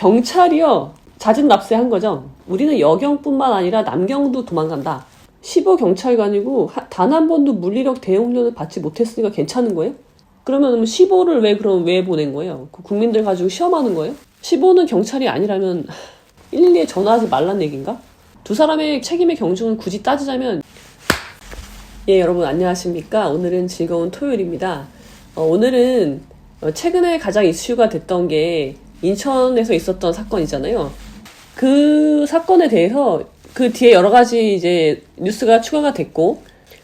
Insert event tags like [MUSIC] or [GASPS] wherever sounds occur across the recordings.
경찰이요. 잦은 납세한 거죠. 우리는 여경뿐만 아니라 남경도 도망간다. 15 경찰관이고 단 한 번도 물리력 대응훈련을 받지 못했으니까 괜찮은 거예요? 그러면 15를 왜 그럼 왜 보낸 거예요? 그 국민들 가지고 시험하는 거예요? 15는 경찰이 아니라면 112에 전화하지 말란 얘기인가? 두 사람의 책임의 경중을 굳이 따지자면 예 여러분 안녕하십니까 오늘은 즐거운 토요일입니다 어, 오늘은 어, 최근에 가장 이슈가 됐던 게 인천에서 있었던 사건이잖아요 그 사건에 대해서 그 뒤에 여러 가지 이제 뉴스가 추가가 됐고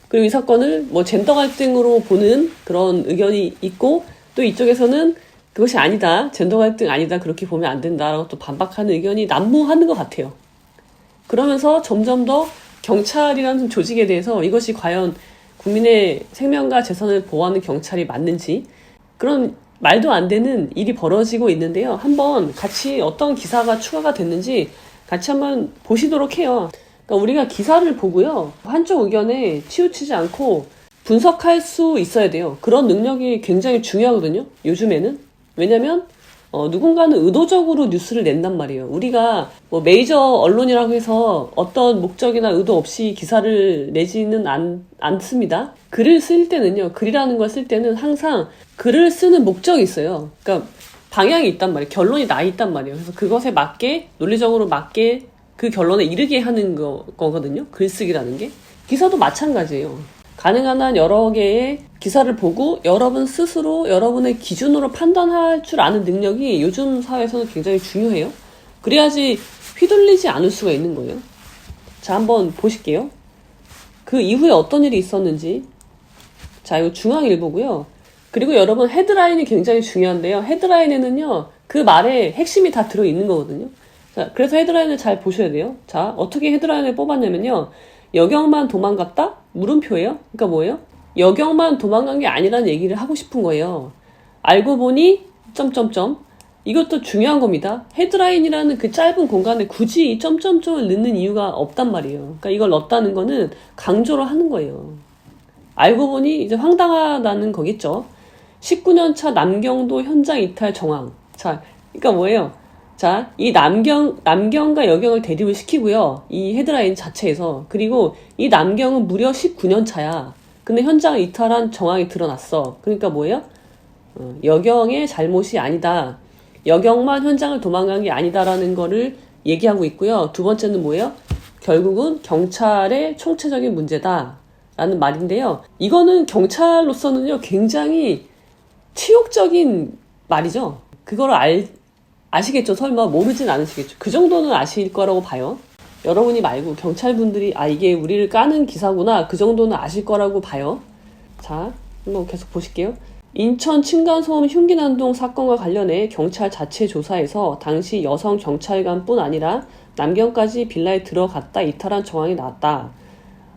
그리고 이 사건을 뭐 젠더 갈등으로 보는 그런 의견이 있고 또 이쪽에서는 그것이 아니다 젠더 갈등 아니다 그렇게 보면 안 된다라고 또 반박하는 의견이 난무하는 것 같아요. 그러면서 점점 더 경찰이라는 조직에 대해서 이것이 과연 국민의 생명과 재산을 보호하는 경찰이 맞는지 그런 말도 안 되는 일이 벌어지고 있는데요. 한번 같이 어떤 기사가 추가가 됐는지 같이 한번 보시도록 해요. 그러니까 우리가 기사를 보고요. 한쪽 의견에 치우치지 않고 분석할 수 있어야 돼요. 그런 능력이 굉장히 중요하거든요. 요즘에는. 왜냐면 어, 누군가는 의도적으로 뉴스를 낸단 말이에요. 우리가 뭐 메이저 언론이라고 해서 어떤 목적이나 의도 없이 기사를 내지는 않, 않습니다. 글을 쓸 때는요, 글이라는 걸 쓸 때는 항상 글을 쓰는 목적이 있어요. 그러니까 방향이 있단 말이에요. 결론이 나 있단 말이에요. 그래서 그것에 맞게, 논리적으로 맞게 그 결론에 이르게 하는 거, 거거든요. 글쓰기라는 게. 기사도 마찬가지예요. 가능한 한 여러 개의 기사를 보고 여러분 스스로 여러분의 기준으로 판단할 줄 아는 능력이 요즘 사회에서는 굉장히 중요해요. 그래야지 휘둘리지 않을 수가 있는 거예요. 자, 한번 보실게요. 그 이후에 어떤 일이 있었는지. 자, 이거 중앙일보고요. 그리고 여러분 헤드라인이 굉장히 중요한데요. 헤드라인에는요, 그 말에 핵심이 다 들어있는 거거든요. 자, 그래서 헤드라인을 잘 보셔야 돼요. 자, 어떻게 헤드라인을 뽑았냐면요. 여경만 도망갔다? 물음표예요. 그러니까 뭐예요? 여경만 도망간 게 아니라는 얘기를 하고 싶은 거예요. 알고 보니 점점점 이것도 중요한 겁니다. 헤드라인이라는 그 짧은 공간에 굳이 이 점점점을 넣는 이유가 없단 말이에요. 그러니까 이걸 넣었다는 거는 강조를 하는 거예요. 알고 보니 이제 황당하다는 거겠죠. 19년 차 남경도 현장 이탈 정황. 자, 그러니까 뭐예요? 자, 이 남경, 남경과 여경을 대립을 시키고요. 이 헤드라인 자체에서. 그리고 이 남경은 무려 19년 차야. 근데 현장 이탈한 정황이 드러났어. 그러니까 뭐예요? 어, 여경의 잘못이 아니다. 여경만 현장을 도망간 게 아니다라는 거를 얘기하고 있고요. 두 번째는 뭐예요? 결국은 경찰의 총체적인 문제다. 라는 말인데요. 이거는 경찰로서는요, 굉장히 치욕적인 말이죠. 그걸 알, 아시겠죠? 설마 모르진 않으시겠죠? 그 정도는 아실 거라고 봐요. 여러분이 말고 경찰분들이 아 이게 우리를 까는 기사구나 그 정도는 아실 거라고 봐요. 자, 한번 계속 보실게요. 인천 층간소음 흉기난동 사건과 관련해 경찰 자체 조사에서 당시 여성 경찰관뿐 아니라 남경까지 빌라에 들어갔다 이탈한 정황이 나왔다.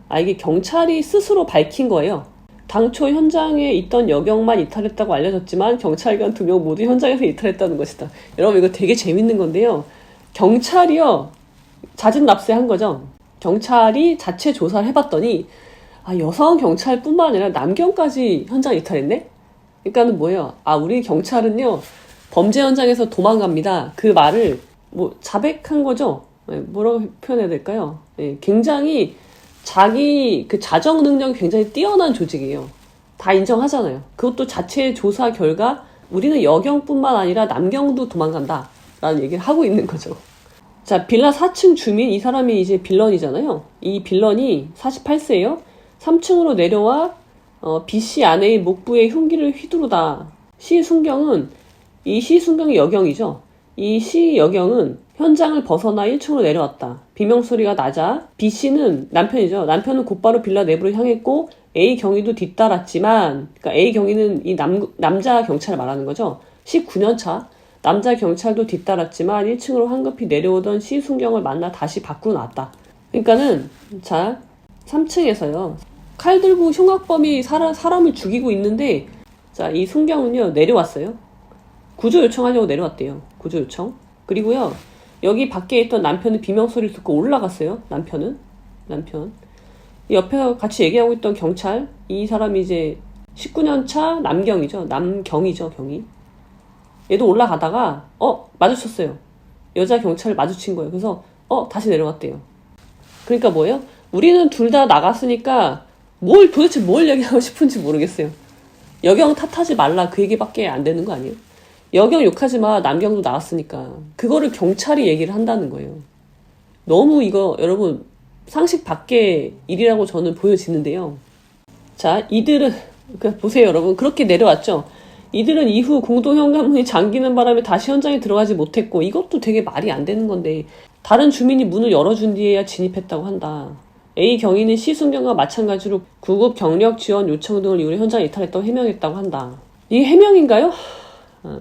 아 이게 경찰이 스스로 밝힌 거예요. 당초 현장에 있던 여경만 이탈했다고 알려졌지만 경찰관 두 명 모두 현장에서 이탈했다는 것이다. 여러분 이거 되게 재밌는 건데요. 경찰이요 잦은 납세한 거죠. 경찰이 자체 조사를 해봤더니 아 여성 경찰뿐만 아니라 남경까지 현장 이탈했네. 그러니까는 뭐예요? 아 우리 경찰은요 범죄 현장에서 도망갑니다. 그 말을 뭐 자백한 거죠. 네, 뭐라고 표현해야 될까요? 네, 굉장히 자기 그 자정 능력이 굉장히 뛰어난 조직이에요. 다 인정하잖아요. 그것도 자체 조사 결과 우리는 여경뿐만 아니라 남경도 도망간다. 라는 얘기를 하고 있는 거죠. 자, 빌라 4층 주민, 이 사람이 이제 빌런이잖아요. 이 빌런이 48세예요. 3층으로 내려와 어, B씨 아내의 목부에 흉기를 휘두르다. 시 순경은 이 시 순경이 여경이죠. 이 시 여경은 현장을 벗어나 1층으로 내려왔다. 비명소리가 나자 B씨는 남편이죠. 남편은 곧바로 빌라 내부로 향했고 A 경위도 뒤따랐지만 그러니까 A 경위는 이 남, 남자 경찰을 말하는 거죠. 19년 차 남자 경찰도 뒤따랐지만 1층으로 황급히 내려오던 시순경을 만나 다시 밖으로 나왔다. 그러니까는 자 3층에서요. 칼 들고 흉악범이 사람, 사람을 죽이고 있는데 자 이 순경은요 내려왔어요. 구조 요청하려고 내려왔대요. 구조 요청. 그리고요 여기 밖에 있던 남편은 비명 소리를 듣고 올라갔어요. 남편은 남편. 옆에 같이 얘기하고 있던 경찰 이 사람이 이제 19년 차 남경이죠. 남경이죠 경이. 얘도 올라가다가 어 마주쳤어요. 여자 경찰을 마주친 거예요. 그래서 어 다시 내려왔대요. 그러니까 뭐예요? 우리는 둘 다 나갔으니까 뭘 도대체 뭘 얘기하고 싶은지 모르겠어요. 여경 탓하지 말라 그 얘기밖에 안 되는 거 아니에요? 여경 욕하지 마 남경도 나왔으니까 그거를 경찰이 얘기를 한다는 거예요. 너무 이거 여러분 상식 밖의 일이라고 저는 보여지는데요. 자 이들은 그 보세요 여러분 그렇게 내려왔죠. 이들은 이후 공동 현관문이 잠기는 바람에 다시 현장에 들어가지 못했고 이것도 되게 말이 안 되는 건데 다른 주민이 문을 열어준 뒤에야 진입했다고 한다. A 경위는 시순경과 마찬가지로 구급 경력 지원 요청 등을 이유로 현장 이탈했다고 해명했다고 한다. 이게 해명인가요? 어,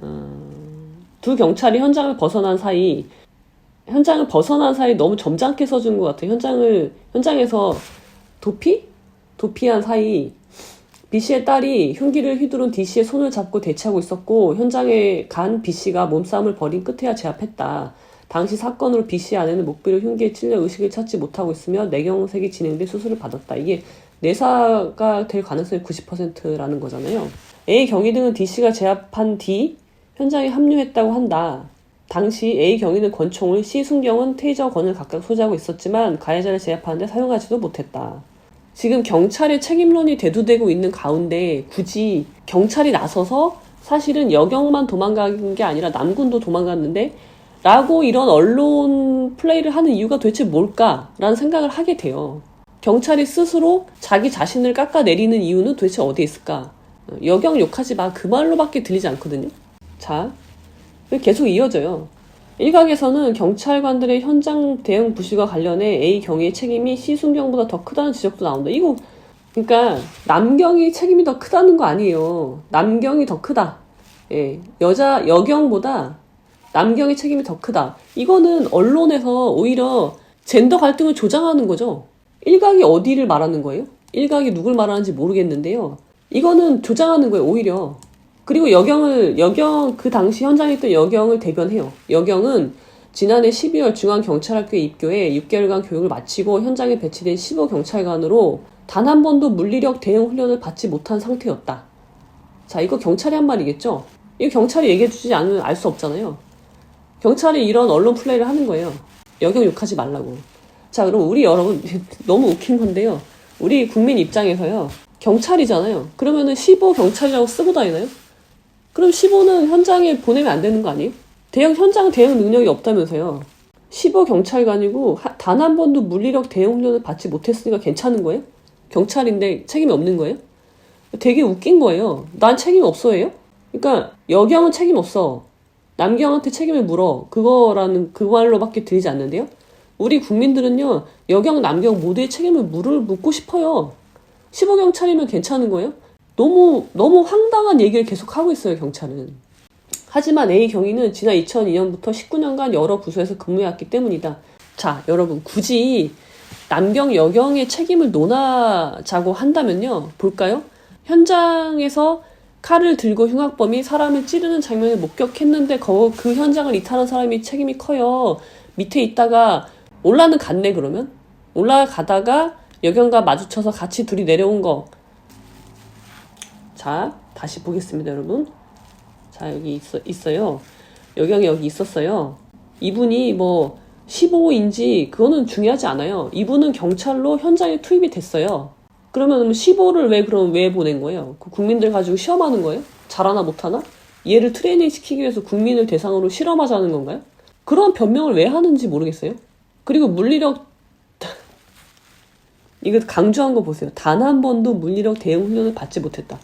두 경찰이 현장을 벗어난 사이 현장을 벗어난 사이 너무 점잖게 써준 것 같아요. 현장을 현장에서 도피 도피한 사이 B 씨의 딸이 흉기를 휘두른 D 씨의 손을 잡고 대치하고 있었고 현장에 간 B 씨가 몸싸움을 벌인 끝에야 제압했다. 당시 사건으로 B 씨 아내는 목비로 흉기에 찔려 의식을 찾지 못하고 있으며 뇌경색이 진행돼 수술을 받았다. 이게 내사가 될 가능성이 90%라는 거잖아요. A 경위 등은 D 씨가 제압한 뒤 현장에 합류했다고 한다. 당시 A 경위는 권총을 C 순경은 테이저 건을 각각 소지하고 있었지만 가해자를 제압하는데 사용하지도 못했다. 지금 경찰의 책임론이 대두되고 있는 가운데 굳이 경찰이 나서서 사실은 여경만 도망간 게 아니라 남군도 도망갔는데 라고 이런 언론 플레이를 하는 이유가 도대체 뭘까라는 생각을 하게 돼요. 경찰이 스스로 자기 자신을 깎아내리는 이유는 도대체 어디에 있을까? 여경 욕하지 마. 그 말로밖에 들리지 않거든요. 자, 계속 이어져요. 일각에서는 경찰관들의 현장 대응 부실과 관련해 A 경위의 책임이 C 순경보다 더 크다는 지적도 나온다. 이거 그러니까 남경이 책임이 더 크다는 거 아니에요. 남경이 더 크다. 예, 여자 여경보다 남경의 책임이 더 크다. 이거는 언론에서 오히려 젠더 갈등을 조장하는 거죠. 일각이 어디를 말하는 거예요? 일각이 누굴 말하는지 모르겠는데요. 이거는 조장하는 거예요, 오히려. 그리고 여경을, 여경, 그 당시 현장에 있던 여경을 대변해요. 여경은 지난해 12월 중앙경찰학교에 입교해 6개월간 교육을 마치고 현장에 배치된 15경찰관으로 단 한 번도 물리력 대응 훈련을 받지 못한 상태였다. 자, 이거 경찰이 한 말이겠죠? 이거 경찰이 얘기해주지 않으면 알 수 없잖아요. 경찰이 이런 언론 플레이를 하는 거예요. 여경 욕하지 말라고. 자, 그럼 우리 여러분, [LAUGHS] 너무 웃긴 건데요. 우리 국민 입장에서요. 경찰이잖아요. 그러면은 15 경찰이라고 쓰고 다니나요? 그럼 15는 현장에 보내면 안 되는 거 아니에요? 대형 현장 대응 능력이 없다면서요. 15 경찰관이고 단 한 번도 물리력 대응 훈련을 받지 못했으니까 괜찮은 거예요? 경찰인데 책임이 없는 거예요? 되게 웃긴 거예요. 난 책임 없어예요? 그러니까 여경은 책임 없어. 남경한테 책임을 물어. 그거라는 그 말로밖에 들리지 않는데요. 우리 국민들은요, 여경, 남경 모두의 책임을 물을 묻고 싶어요. 15경찰이면 괜찮은 거예요? 너무, 너무 황당한 얘기를 계속 하고 있어요, 경찰은. 하지만 A 경위는 지난 2002년부터 19년간 여러 부서에서 근무해왔기 때문이다. 자, 여러분, 굳이 남경, 여경의 책임을 논하자고 한다면요, 볼까요? 현장에서 칼을 들고 흉악범이 사람을 찌르는 장면을 목격했는데 그, 그 현장을 이탈한 사람이 책임이 커요. 밑에 있다가 올라는 갔네 그러면 올라가다가 여경과 마주쳐서 같이 둘이 내려온 거. 자 다시 보겠습니다 여러분. 자 여기 있어 있어요. 여경이 여기 있었어요. 이분이 뭐 15인지 그거는 중요하지 않아요. 이분은 경찰로 현장에 투입이 됐어요. 그러면 15를 왜 그럼 왜 보낸 거예요? 그 국민들 가지고 시험하는 거예요? 잘하나 못하나? 얘를 트레이닝 시키기 위해서 국민을 대상으로 실험하자는 건가요? 그런 변명을 왜 하는지 모르겠어요. 그리고 물리력 이거 강조한 거 보세요. 단 한 번도 물리력 대응 훈련을 받지 못했다.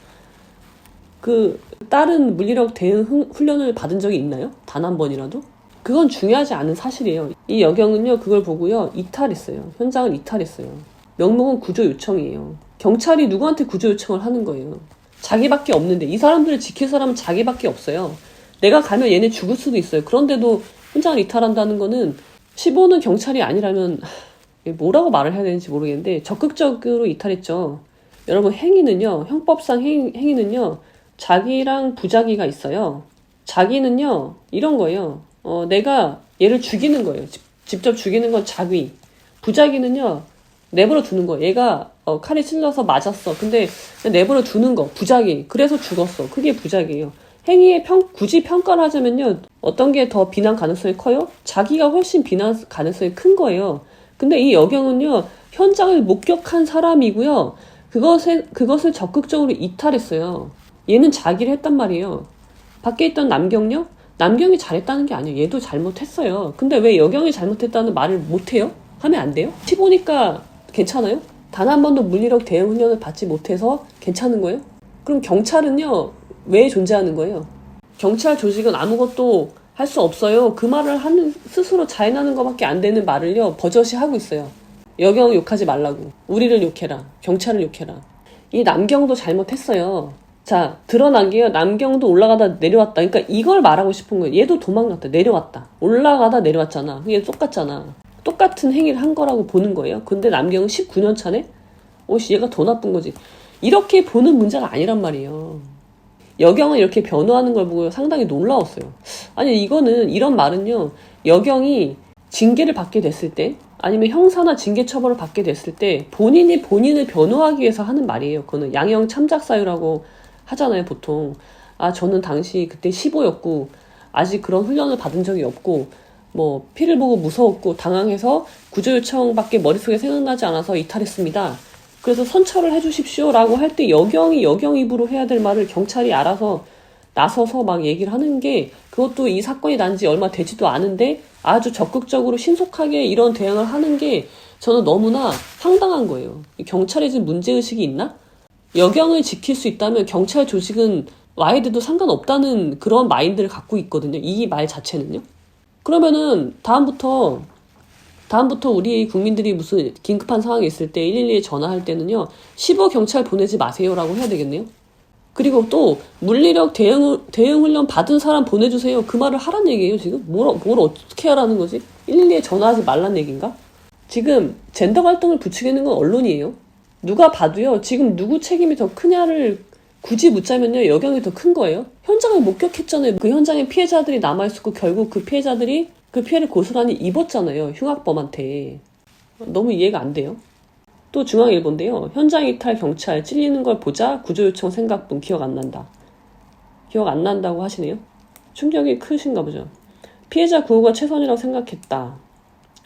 그 다른 물리력 대응 훈련을 받은 적이 있나요? 단 한 번이라도? 그건 중요하지 않은 사실이에요. 이 여경은요 그걸 보고요 이탈했어요. 현장을 이탈했어요. 명목은 구조 요청이에요. 경찰이 누구한테 구조 요청을 하는 거예요. 자기밖에 없는데 이 사람들을 지킬 사람은 자기밖에 없어요. 내가 가면 얘네 죽을 수도 있어요. 그런데도 현장을 이탈한다는 거는 15는 경찰이 아니라면 뭐라고 말을 해야 되는지 모르겠는데 적극적으로 이탈했죠. 여러분 행위는요. 형법상 행위, 행위는요. 자기랑 부자기가 있어요. 자기는요. 이런 거예요. 어, 내가 얘를 죽이는 거예요. 직, 직접 죽이는 건 자기. 부자기는요. 내버려 두는 거. 얘가 어, 칼에 찔러서 맞았어. 근데 내버려 두는 거. 부작위. 그래서 죽었어. 그게 부작위예요. 행위의 평, 굳이 평가를 하자면요. 어떤 게 더 비난 가능성이 커요? 자기가 훨씬 비난 가능성이 큰 거예요. 근데 이 여경은요, 현장을 목격한 사람이고요. 그것을, 그것을 적극적으로 이탈했어요. 얘는 자기를 했단 말이에요. 밖에 있던 남경요? 남경이 잘했다는 게 아니에요. 얘도 잘못했어요. 근데 왜 여경이 잘못했다는 말을 못해요? 하면 안 돼요? 시 보니까 괜찮아요? 단 한 번도 물리력 대응 훈련을 받지 못해서 괜찮은 거예요? 그럼 경찰은요, 왜 존재하는 거예요? 경찰 조직은 아무것도 할 수 없어요. 그 말을 하는, 스스로 자인하는 것밖에 안 되는 말을요, 버젓이 하고 있어요. 여경 욕하지 말라고. 우리를 욕해라. 경찰을 욕해라. 이 남경도 잘못했어요. 자, 드러난 게요. 남경도 올라가다 내려왔다. 그러니까 이걸 말하고 싶은 거예요. 얘도 도망갔다. 내려왔다. 올라가다 내려왔잖아. 이게 똑같잖아. 똑같은 행위를 한 거라고 보는 거예요. 근데 남경은 19년 차네? 오씨, 얘가 더 나쁜 거지. 이렇게 보는 문제가 아니란 말이에요. 여경은 이렇게 변호하는 걸 보고 상당히 놀라웠어요. 아니, 이거는, 이런 말은요, 여경이 징계를 받게 됐을 때, 아니면 형사나 징계 처벌을 받게 됐을 때, 본인이 본인을 변호하기 위해서 하는 말이에요. 그거는 양형 참작 사유라고 하잖아요, 보통. 아, 저는 당시 그때 15였고, 아직 그런 훈련을 받은 적이 없고, 뭐, 피를 보고 무서웠고, 당황해서 구조 요청밖에 머릿속에 생각나지 않아서 이탈했습니다. 그래서 선처를 해주십시오라고 할 때 여경이 여경 입으로 해야 될 말을 경찰이 알아서 나서서 막 얘기를 하는 게 그것도 이 사건이 난 지 얼마 되지도 않은데 아주 적극적으로 신속하게 이런 대응을 하는 게 저는 너무나 황당한 거예요. 경찰에 지금 문제의식이 있나? 여경을 지킬 수 있다면 경찰 조직은 와야 돼도 상관없다는 그런 마인드를 갖고 있거든요. 이 말 자체는요. 그러면은 다음부터 다음부터 우리 국민들이 무슨 긴급한 상황이 있을 때 112에 전화할 때는요, 15 경찰 보내지 마세요라고 해야 되겠네요. 그리고 또 물리력 대응 대응 훈련 받은 사람 보내주세요. 그 말을 하란 얘기예요 지금. 뭘, 뭘 어떻게 하라는 거지? 112에 전화하지 말란 얘기인가? 지금 젠더 활동을 부추기는 건 언론이에요. 누가 봐도요. 지금 누구 책임이 더 크냐를 굳이 묻자면요. 여경이 더 큰 거예요. 현장을 목격했잖아요. 그 현장에 피해자들이 남아있었고 결국 그 피해자들이 그 피해를 고스란히 입었잖아요. 흉악범한테. 너무 이해가 안 돼요. 또 중앙일보인데요. 현장 이탈 경찰 찔리는 걸 보자 구조 요청 생각뿐 기억 안 난다. 기억 안 난다고 하시네요. 충격이 크신가 보죠. 피해자 구호가 최선이라고 생각했다.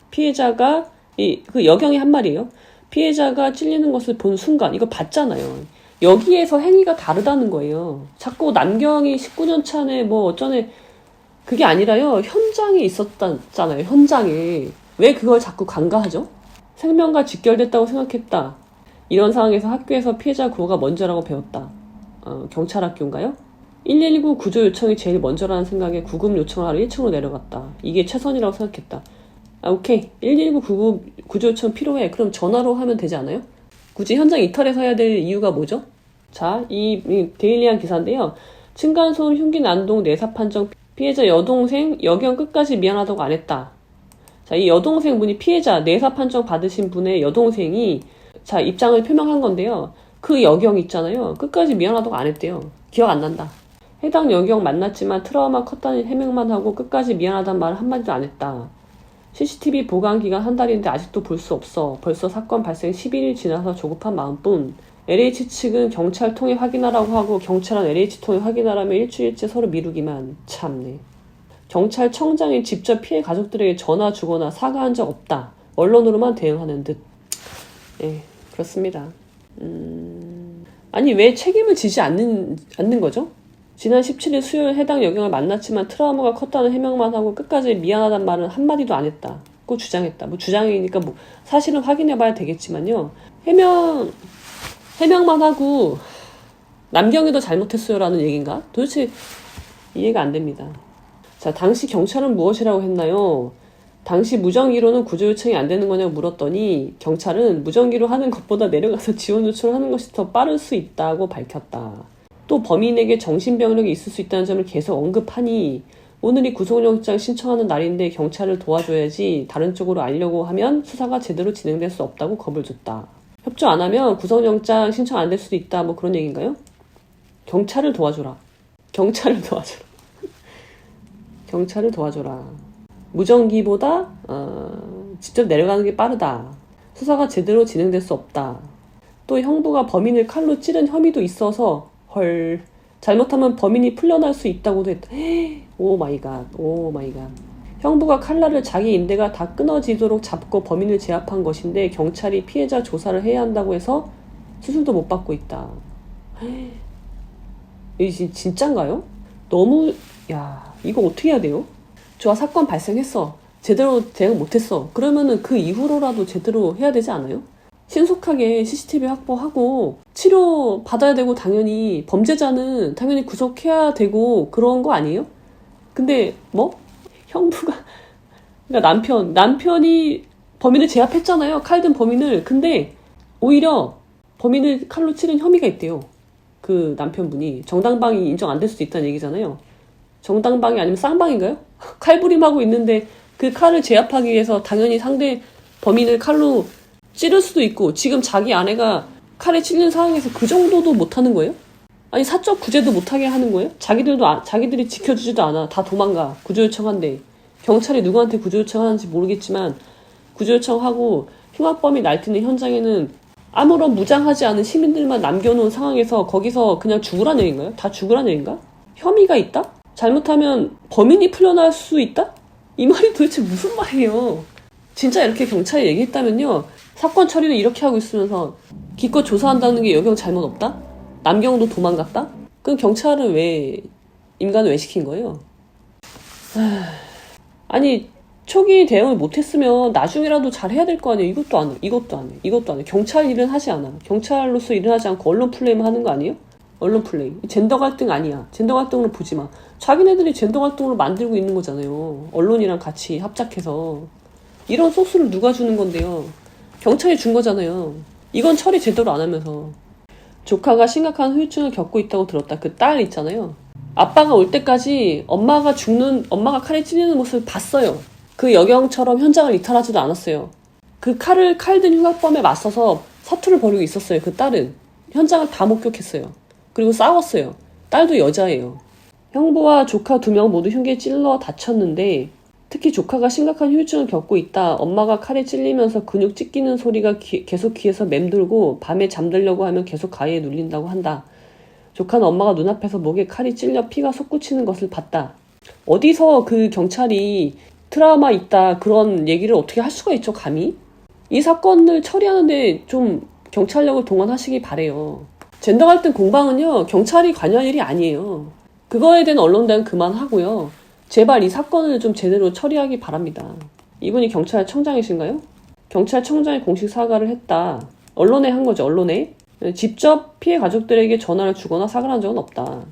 피해자가 이 그 여경이 한 말이에요. 피해자가 찔리는 것을 본 순간 이거 봤잖아요. 여기에서 행위가 다르다는 거예요. 자꾸 남경이 19년 차네 뭐 어쩌네 그게 아니라요. 현장에 있었잖아요. 현장에. 왜 그걸 자꾸 간과하죠? 생명과 직결됐다고 생각했다. 이런 상황에서 학교에서 피해자 구호가 먼저라고 배웠다. 어, 경찰 학교인가요? 119 구조 요청이 제일 먼저라는 생각에 구급 요청을 하러 1층으로 내려갔다. 이게 최선이라고 생각했다. 아, 오케이. 119 구급, 구조 요청 필요해. 그럼 전화로 하면 되지 않아요? 굳이 현장 이탈해서 해야 될 이유가 뭐죠? 자, 이, 이 데일리한 기사인데요. 층간소음 흉기 난동 내사 판정 피해자 여동생 여경 끝까지 미안하다고 안 했다. 자, 이 여동생 분이 피해자 내사 판정 받으신 분의 여동생이 자, 입장을 표명한 건데요. 그 여경 있잖아요. 끝까지 미안하다고 안 했대요. 기억 안 난다. 해당 여경 만났지만 트라우마 컸다는 해명만 하고 끝까지 미안하다는 말 한마디도 안 했다. CCTV 보관 기간 한 달인데 아직도 볼 수 없어. 벌써 사건 발생 11일 지나서 조급한 마음뿐. LH 측은 경찰 통해 확인하라고 하고 경찰은 LH 통해 확인하라며 일주일째 서로 미루기만 참네. 경찰청장이 직접 피해 가족들에게 전화 주거나 사과한 적 없다. 언론으로만 대응하는 듯. 예, 그렇습니다. 음... 아니 왜 책임을 지지 않는 않는 거죠? 지난 17일 수요일 해당 여경을 만났지만 트라우마가 컸다는 해명만 하고 끝까지 미안하단 말은 한마디도 안 했다. 고 주장했다. 뭐 주장이니까 뭐 사실은 확인해 봐야 되겠지만요. 해명 해명만 하고 남경이 더 잘못했어요라는 얘기인가? 도대체 이해가 안 됩니다. 자, 당시 경찰은 무엇이라고 했나요? 당시 무전기로는 구조 요청이 안 되는 거냐고 물었더니 경찰은 무전기로 하는 것보다 내려가서 지원 요청을 하는 것이 더 빠를 수 있다고 밝혔다. 또 범인에게 정신병력이 있을 수 있다는 점을 계속 언급하니 오늘이 구속영장 신청하는 날인데 경찰을 도와줘야지 다른 쪽으로 알려고 하면 수사가 제대로 진행될 수 없다고 겁을 줬다. 협조 안 하면 구속영장 신청 안 될 수도 있다. 뭐 그런 얘기인가요? 경찰을 도와줘라. 경찰을 도와줘라. [LAUGHS] 경찰을 도와줘라. 무전기보다 어, 직접 내려가는 게 빠르다. 수사가 제대로 진행될 수 없다. 또 형부가 범인을 칼로 찌른 혐의도 있어서 헐 잘못하면 범인이 풀려날 수 있다고도 했다. [GASPS] 오 마이 갓, 오 마이 갓. 형부가 칼날을 자기 인대가 다 끊어지도록 잡고 범인을 제압한 것인데 경찰이 피해자 조사를 해야 한다고 해서 수술도 못 받고 있다. [GASPS] 이게 진- 진짠가요? 너무 야 이거 어떻게 해야 돼요? 좋아 사건 발생했어 제대로 대응 못했어 그러면은 그 이후로라도 제대로 해야 되지 않아요? 신속하게 CCTV 확보하고 치료 받아야 되고 당연히 범죄자는 당연히 구속해야 되고 그런 거 아니에요? 근데 뭐 형부가 그러니까 남편 남편이 범인을 제압했잖아요. 칼든 범인을. 근데 오히려 범인을 칼로 치른 혐의가 있대요. 그 남편분이. 정당방위 인정 안 될 수도 있다는 얘기잖아요. 정당방위 아니면 쌍방인가요? [LAUGHS] 칼부림하고 있는데 그 칼을 제압하기 위해서 당연히 상대 범인을 칼로 찌를 수도 있고 지금 자기 아내가 칼에 찔린 상황에서 그 정도도 못하는 거예요? 아니 사적 구제도 못하게 하는 거예요? 자기들도 아- 자기들이 지켜주지도 않아 다 도망가 구조 요청한대 경찰이 누구한테 구조 요청하는지 모르겠지만 구조 요청하고 흉악범이 날뛰는 현장에는 아무런 무장하지 않은 시민들만 남겨놓은 상황에서 거기서 그냥 죽으란 얘기인가요? 다 죽으란 얘기인가? 혐의가 있다? 잘못하면 범인이 풀려날 수 있다? 이 말이 도대체 무슨 말이에요? 진짜 이렇게 경찰이 얘기했다면요. 사건 처리는 이렇게 하고 있으면서 기껏 조사한다는 게 여경 잘못 없다? 남경도 도망갔다? 그럼 경찰은 왜 임관을 왜 시킨 거예요? 하... 아니 초기 대응을 못했으면 나중에라도 잘 해야 될 거 아니에요. 이것도 안 해. 이것도 안 해. 이것도 안 해. 경찰 일은 하지 않아. 경찰로서 일을 하지 않고 언론 플레이만 하는 거 아니에요? 언론 플레이. 젠더 갈등 아니야. 젠더 갈등으로 보지 마. 자기네들이 젠더 갈등으로 만들고 있는 거잖아요. 언론이랑 같이 합작해서. 이런 소스를 누가 주는 건데요? 경찰이 준 거잖아요. 이건 처리 제대로 안 하면서. 조카가 심각한 후유증을 겪고 있다고 들었다. 그 딸 있잖아요. 아빠가 올 때까지 엄마가 죽는, 엄마가 칼에 찔리는 모습을 봤어요. 그 여경처럼 현장을 이탈하지도 않았어요. 그 칼을 칼든 흉악범에 맞서서 사투를 벌이고 있었어요. 그 딸은. 현장을 다 목격했어요. 그리고 싸웠어요. 딸도 여자예요. 형부와 조카 두 명 모두 흉기에 찔러 다쳤는데 특히 조카가 심각한 후유증을 겪고 있다. 엄마가 칼에 찔리면서 근육 찢기는 소리가 귀- 계속 귀에서 맴돌고 밤에 잠들려고 하면 계속 가위에 눌린다고 한다. 조카는 엄마가 눈앞에서 목에 칼이 찔려 피가 솟구치는 것을 봤다. 어디서 그 경찰이 트라우마 있다 그런 얘기를 어떻게 할 수가 있죠 감히? 이 사건을 처리하는데 좀 경찰력을 동원하시기 바래요. 젠더 갈등 공방은요 경찰이 관여할 일이 아니에요. 그거에 대한 언론 대응 그만하고요. 제발 이 사건을 좀 제대로 처리하기 바랍니다. 이분이 경찰청장이신가요? 경찰청장이 공식 사과를 했다. 언론에 한 거죠, 언론에. 직접 피해 가족들에게 전화를 주거나 사과를 한 적은 없다.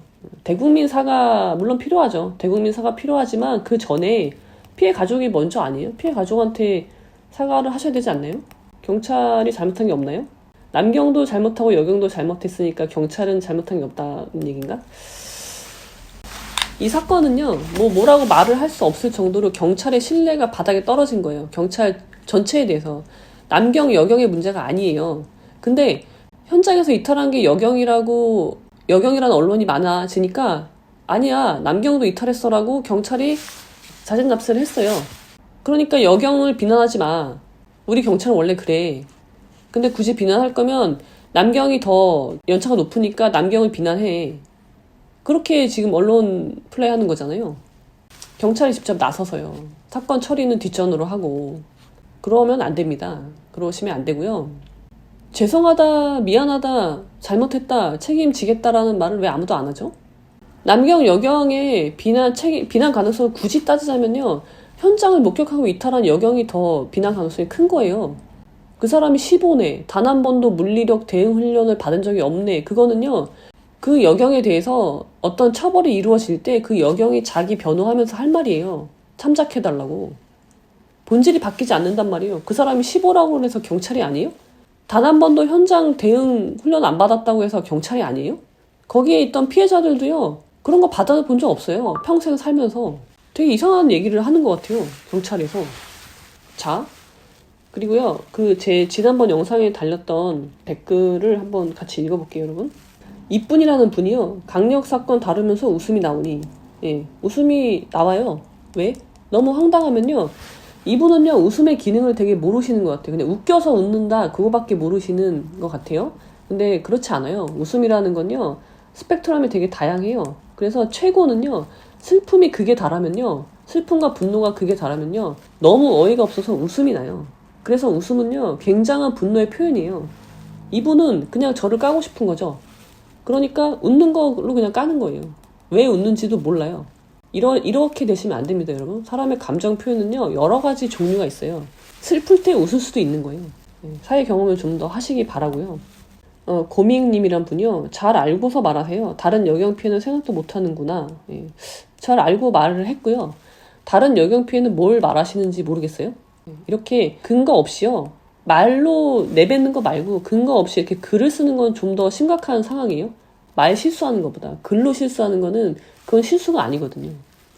대국민 사과, 물론 필요하죠. 대국민 사과 필요하지만 그 전에 피해 가족이 먼저 아니에요? 피해 가족한테 사과를 하셔야 되지 않나요? 경찰이 잘못한 게 없나요? 남경도 잘못하고 여경도 잘못했으니까 경찰은 잘못한 게 없다는 얘기인가? 이 사건은요, 뭐 뭐라고 말을 할 수 없을 정도로 경찰의 신뢰가 바닥에 떨어진 거예요. 경찰 전체에 대해서. 남경, 여경의 문제가 아니에요. 근데 현장에서 이탈한 게 여경이라고, 여경이라는 언론이 많아지니까, 아니야, 남경도 이탈했어라고 경찰이 자진 납세를 했어요. 그러니까 여경을 비난하지 마. 우리 경찰은 원래 그래. 근데 굳이 비난할 거면 남경이 더 연차가 높으니까 남경을 비난해. 그렇게 지금 언론 플레이 하는 거잖아요. 경찰이 직접 나서서요. 사건 처리는 뒷전으로 하고. 그러면 안 됩니다. 그러시면 안 되고요. 죄송하다, 미안하다, 잘못했다, 책임지겠다라는 말을 왜 아무도 안 하죠? 남경, 여경의 비난, 책임, 비난 가능성을 굳이 따지자면요. 현장을 목격하고 이탈한 여경이 더 비난 가능성이 큰 거예요. 그 사람이 15네, 단 한 번도 물리력 대응 훈련을 받은 적이 없네. 그거는요, 그 여경에 대해서 어떤 처벌이 이루어질 때 그 여경이 자기 변호하면서 할 말이에요. 참작해달라고. 본질이 바뀌지 않는단 말이에요. 그 사람이 15라고 해서 경찰이 아니에요? 단 한 번도 현장 대응 훈련 안 받았다고 해서 경찰이 아니에요? 거기에 있던 피해자들도요, 그런 거 받아본 적 없어요. 평생 살면서. 되게 이상한 얘기를 하는 것 같아요. 경찰에서. 자, 그리고요, 그 제 지난번 영상에 달렸던 댓글을 한번 같이 읽어볼게요, 여러분. 이쁜이라는 분이요, 강력 사건 다루면서 웃음이 나오니, 예, 웃음이 나와요. 왜? 너무 황당하면요, 이분은요, 웃음의 기능을 되게 모르시는 것 같아요. 그냥 웃겨서 웃는다, 그거밖에 모르시는 것 같아요. 근데 그렇지 않아요. 웃음이라는 건요, 스펙트럼이 되게 다양해요. 그래서 최고는요, 슬픔이 극에 달하면요, 슬픔과 분노가 극에 달하면요, 너무 어이가 없어서 웃음이 나요. 그래서 웃음은요, 굉장한 분노의 표현이에요. 이분은 그냥 저를 까고 싶은 거죠. 그러니까 웃는 걸로 그냥 까는 거예요. 왜 웃는지도 몰라요. 이러, 이렇게 되시면 안 됩니다, 여러분. 사람의 감정 표현은요, 여러 가지 종류가 있어요. 슬플 때 웃을 수도 있는 거예요. 네, 사회 경험을 좀 더 하시기 바라고요. 어, 고밍님이란 분이요. 잘 알고서 말하세요. 다른 여경 표현은 생각도 못 하는구나. 예, 잘 알고 말을 했고요. 다른 여경 표현은 뭘 말하시는지 모르겠어요. 예, 이렇게 근거 없이요. 말로 내뱉는 거 말고 근거 없이 이렇게 글을 쓰는 건 좀 더 심각한 상황이에요. 말 실수하는 것보다 글로 실수하는 거는 그건 실수가 아니거든요.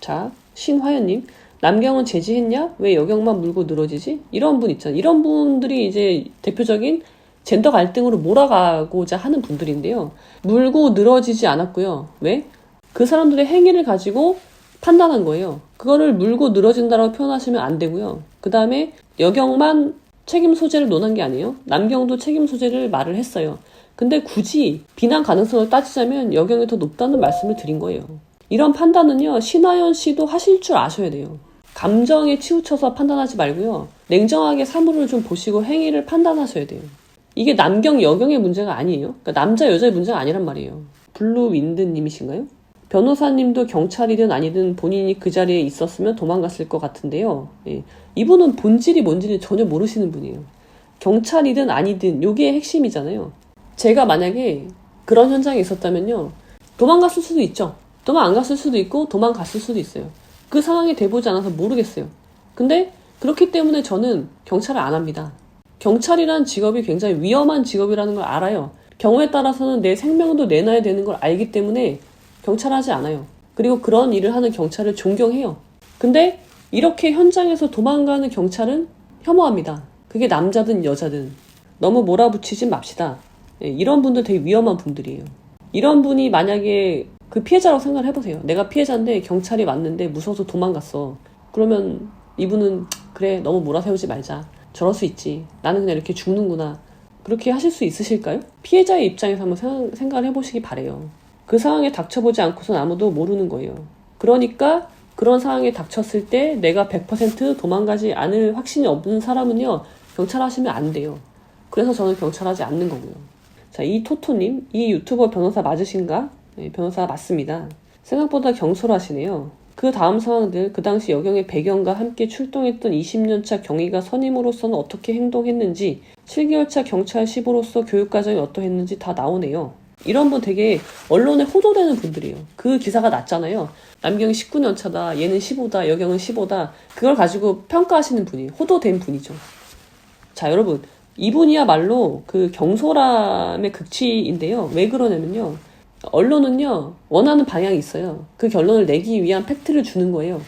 자, 신화연님. 남경은 제지했냐? 왜 여경만 물고 늘어지지? 이런 분 있잖아요. 이런 분들이 이제 대표적인 젠더 갈등으로 몰아가고자 하는 분들인데요. 물고 늘어지지 않았고요. 왜? 그 사람들의 행위를 가지고 판단한 거예요. 그거를 물고 늘어진다라고 표현하시면 안 되고요. 그 다음에 여경만 책임 소재를 논한 게 아니에요. 남경도 책임 소재를 말을 했어요. 근데 굳이 비난 가능성을 따지자면 여경이 더 높다는 말씀을 드린 거예요. 이런 판단은요, 신하연 씨도 하실 줄 아셔야 돼요. 감정에 치우쳐서 판단하지 말고요. 냉정하게 사물을 좀 보시고 행위를 판단하셔야 돼요. 이게 남경, 여경의 문제가 아니에요. 그러니까 남자, 여자의 문제가 아니란 말이에요. 블루 윈드님이신가요? 변호사님도 경찰이든 아니든 본인이 그 자리에 있었으면 도망갔을 것 같은데요. 예. 이분은 본질이 뭔지를 전혀 모르시는 분이에요. 경찰이든 아니든 요게 핵심이잖아요. 제가 만약에 그런 현장에 있었다면요. 도망갔을 수도 있죠. 도망 안 갔을 수도 있고 도망갔을 수도 있어요. 그 상황이 돼보지 않아서 모르겠어요. 근데 그렇기 때문에 저는 경찰을 안 합니다. 경찰이란 직업이 굉장히 위험한 직업이라는 걸 알아요. 경우에 따라서는 내 생명도 내놔야 되는 걸 알기 때문에 경찰 하지 않아요. 그리고 그런 일을 하는 경찰을 존경해요. 근데 이렇게 현장에서 도망가는 경찰은 혐오합니다. 그게 남자든 여자든. 너무 몰아붙이지 맙시다. 예, 이런 분들 되게 위험한 분들이에요. 이런 분이 만약에 그 피해자라고 생각을 해보세요. 내가 피해자인데 경찰이 왔는데 무서워서 도망갔어. 그러면 이분은 그래 너무 몰아세우지 말자. 저럴 수 있지. 나는 그냥 이렇게 죽는구나. 그렇게 하실 수 있으실까요? 피해자의 입장에서 한번 생각, 생각을 해보시기 바래요. 그 상황에 닥쳐보지 않고선 아무도 모르는 거예요. 그러니까 그런 상황에 닥쳤을 때 내가 100% 도망가지 않을 확신이 없는 사람은요, 경찰하시면 안 돼요. 그래서 저는 경찰하지 않는 거고요. 자, 이 토토님, 이 유튜버 변호사 맞으신가? 네, 변호사 맞습니다. 생각보다 경솔하시네요. 그 다음 상황들, 그 당시 여경의 배경과 함께 출동했던 20년차 경위가 선임으로서는 어떻게 행동했는지, 7개월차 경찰 10으로서 교육과정이 어떠했는지 다 나오네요. 이런 분 되게 언론에 호도되는 분들이에요. 그 기사가 났잖아요. 남경이 19년 차다, 얘는 15다, 여경은 15다. 그걸 가지고 평가하시는 분이 호도된 분이죠. 자, 여러분. 이분이야말로 그 경솔함의 극치인데요. 왜 그러냐면요. 언론은요, 원하는 방향이 있어요. 그 결론을 내기 위한 팩트를 주는 거예요.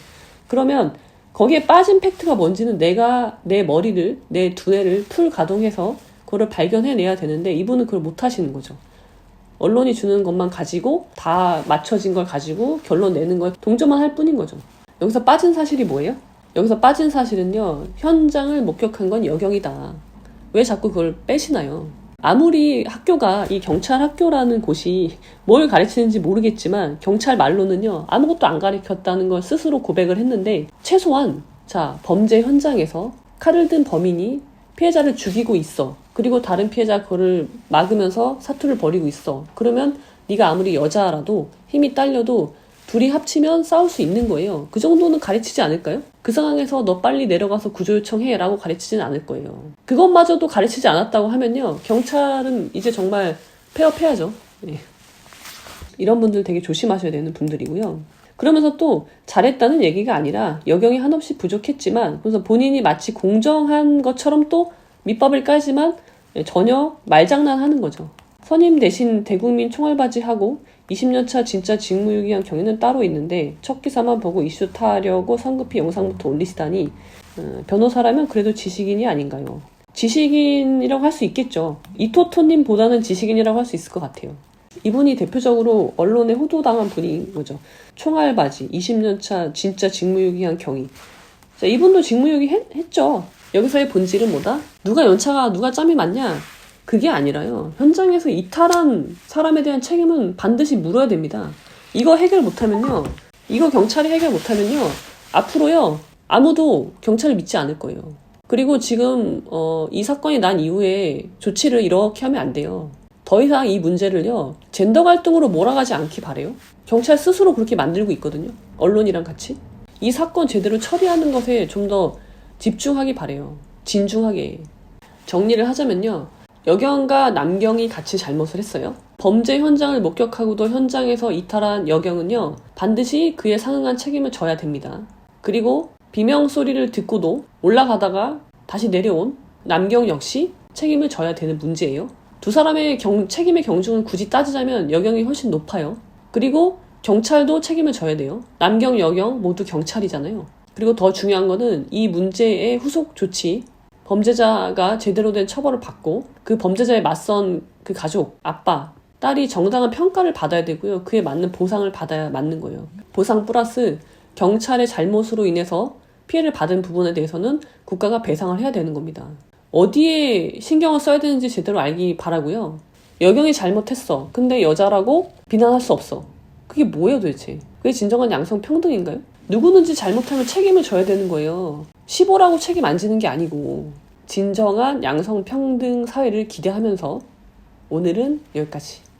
그러면 거기에 빠진 팩트가 뭔지는 내가 내 머리를, 내 두뇌를 풀 가동해서 그거를 발견해내야 되는데 이분은 그걸 못 하시는 거죠. 언론이 주는 것만 가지고 다 맞춰진 걸 가지고 결론 내는 걸 동조만 할 뿐인 거죠. 여기서 빠진 사실이 뭐예요? 여기서 빠진 사실은요, 현장을 목격한 건 여경이다. 왜 자꾸 그걸 빼시나요? 아무리 학교가 이 경찰 학교라는 곳이 뭘 가르치는지 모르겠지만 경찰 말로는요 아무것도 안 가르쳤다는 걸 스스로 고백을 했는데 최소한 자 범죄 현장에서 칼을 든 범인이 피해자를 죽이고 있어 그리고 다른 피해자 그거를 막으면서 사투를 벌이고 있어 그러면 네가 아무리 여자라도 힘이 딸려도 둘이 합치면 싸울 수 있는 거예요. 그 정도는 가르치지 않을까요? 그 상황에서 너 빨리 내려가서 구조 요청해 라고 가르치지는 않을 거예요. 그것마저도 가르치지 않았다고 하면요. 경찰은 이제 정말 폐업해야죠. 네. 이런 분들 되게 조심하셔야 되는 분들이고요. 그러면서 또 잘했다는 얘기가 아니라 여경이 한없이 부족했지만 그래서 본인이 마치 공정한 것처럼 또 밑밥을 깔지만 전혀 말장난하는 거죠. 선임 대신 대국민 총알바지하고 20년차 진짜 직무유기한 경위는 따로 있는데 첫 기사만 보고 이슈 타려고 성급히 영상부터 올리시다니 어, 변호사라면 그래도 지식인이 아닌가요? 지식인이라고 할 수 있겠죠. 이토토님보다는 지식인이라고 할 수 있을 것 같아요. 이분이 대표적으로 언론에 호도당한 분인 거죠. 총알바지, 20년차 진짜 직무유기한 경위. 자, 이분도 직무유기 했, 했죠. 여기서의 본질은 뭐다? 누가 연차가 누가 짬이 많냐? 그게 아니라요. 현장에서 이탈한 사람에 대한 책임은 반드시 물어야 됩니다. 이거 해결 못하면요. 이거 경찰이 해결 못하면요. 앞으로요. 아무도 경찰을 믿지 않을 거예요. 그리고 지금 어, 이 사건이 난 이후에 조치를 이렇게 하면 안 돼요. 더 이상 이 문제를요. 젠더 갈등으로 몰아가지 않기 바래요. 경찰 스스로 그렇게 만들고 있거든요. 언론이랑 같이. 이 사건 제대로 처리하는 것에 좀 더 집중하기 바래요. 진중하게. 정리를 하자면요. 여경과 남경이 같이 잘못을 했어요. 범죄 현장을 목격하고도 현장에서 이탈한 여경은요, 반드시 그에 상응한 책임을 져야 됩니다. 그리고 비명 소리를 듣고도 올라가다가 다시 내려온 남경 역시 책임을 져야 되는 문제예요. 두 사람의 경- 책임의 경중을 굳이 따지자면 여경이 훨씬 높아요. 그리고 경찰도 책임을 져야 돼요. 남경, 여경 모두 경찰이잖아요. 그리고 더 중요한 거는 이 문제의 후속 조치, 범죄자가 제대로 된 처벌을 받고 그 범죄자에 맞선 그 가족, 아빠, 딸이 정당한 평가를 받아야 되고요. 그에 맞는 보상을 받아야 맞는 거예요. 보상 플러스 경찰의 잘못으로 인해서 피해를 받은 부분에 대해서는 국가가 배상을 해야 되는 겁니다. 어디에 신경을 써야 되는지 제대로 알기 바라고요. 여경이 잘못했어. 근데 여자라고 비난할 수 없어. 그게 뭐예요 도대체? 그게 진정한 양성 평등인가요? 누구든지 잘못하면 책임을 져야 되는 거예요. 15라고 책임 안 지는 게 아니고 진정한 양성 평등 사회를 기대하면서 오늘은 여기까지.